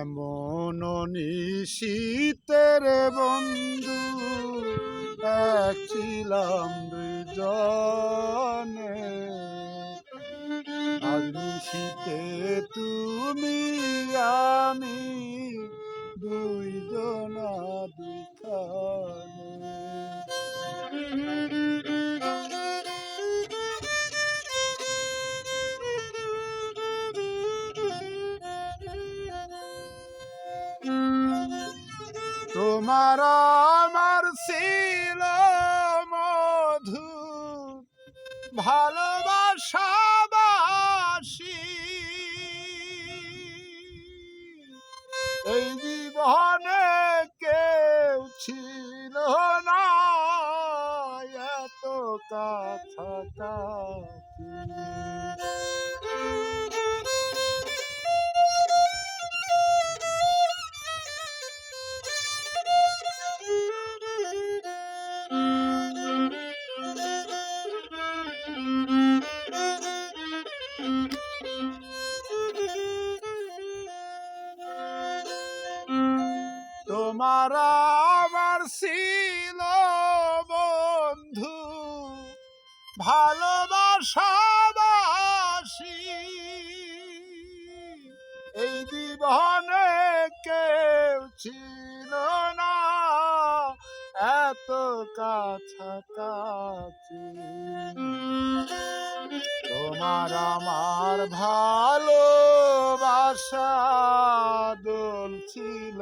এমন নিশীতের বন্ধু? এক ছিলাম দুজনে। আজ নিশীতে তুমি আমি তোমার আমার ছিল মধু। ভালোবাসাবাসি এই জীবনে কেউ ছিল না এত কাছাকাছি। তোমার আমার ছিল বন্ধু ভালোবাসাবাসি এই জীবনে কেউ ছিল না, এত কাছাকাছি। তোমার আমার ভালোবাসা দোল ছিল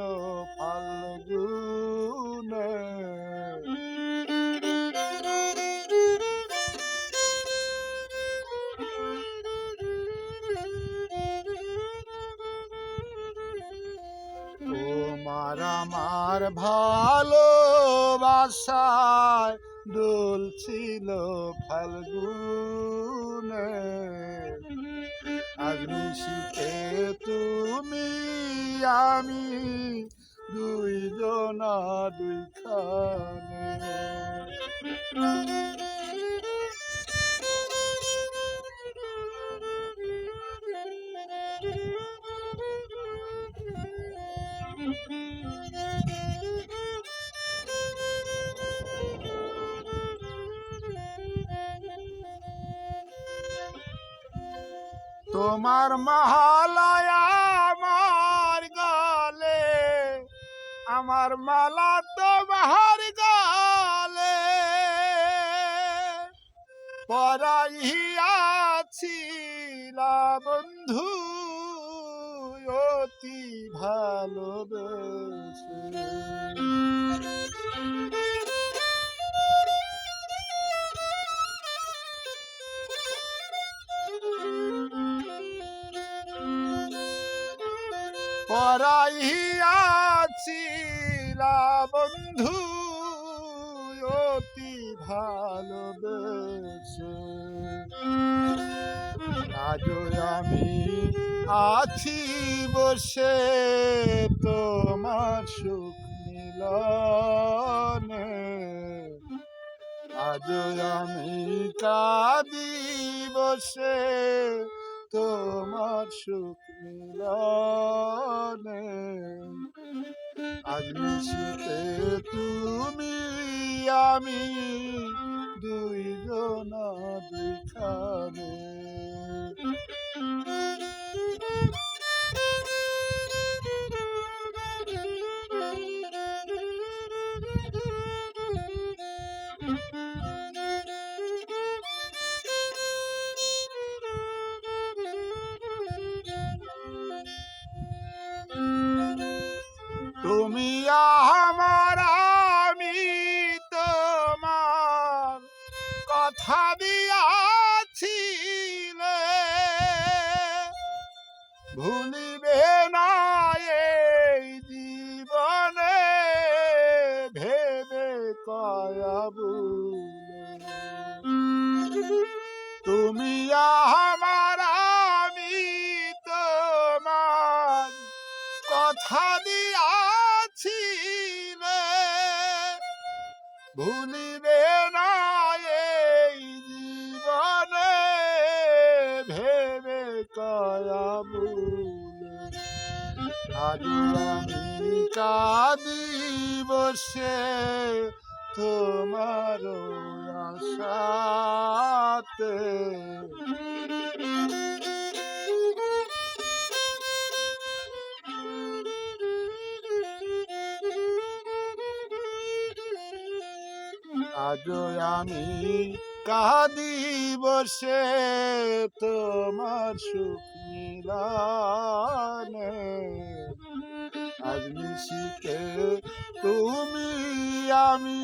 আমার ভালোবাসায় দোল ছিল ফাল্গুনে আগ্নিশীতে তুমি আমি দুইজনা দুইখানে। তোমার মালায় আমার গলে আমার মালা তোমার গলে। পরাইয়াছিলা বন্ধু অতি ভালোবেসে। পরাইয়াছিলা বন্ধু, অতি ভালোবেসে। আজও আমি আছি বসে তোমার সুখ মিলনে। আজও আমি কাঁদি বসে তোমার সুখ মিলনে। আগ্নিশীতে তুমি আমি দুইজনা তুমি আমার আমি তোমার কথা দিয়াছিলে। ভুলিবে না জীবনে ভেবে কয়াবু তুমি আমার ভুলিবে না এই জীবনে ভেবে আজ আমি কাঁদি বসে তোমার আশাতে। আজ আমি কাঁদি বসে তোমার সুখ মিলানে। আজ নিশিতে তুমি, আমি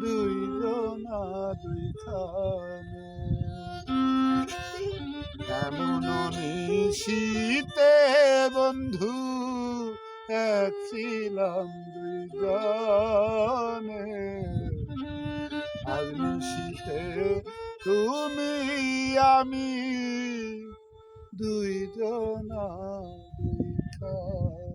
দুইজনা দুইখানে। এমন নিশিতে বন্ধু এক ছিলাম দুইজনে। তুমি আমি দুইজন দুইখানে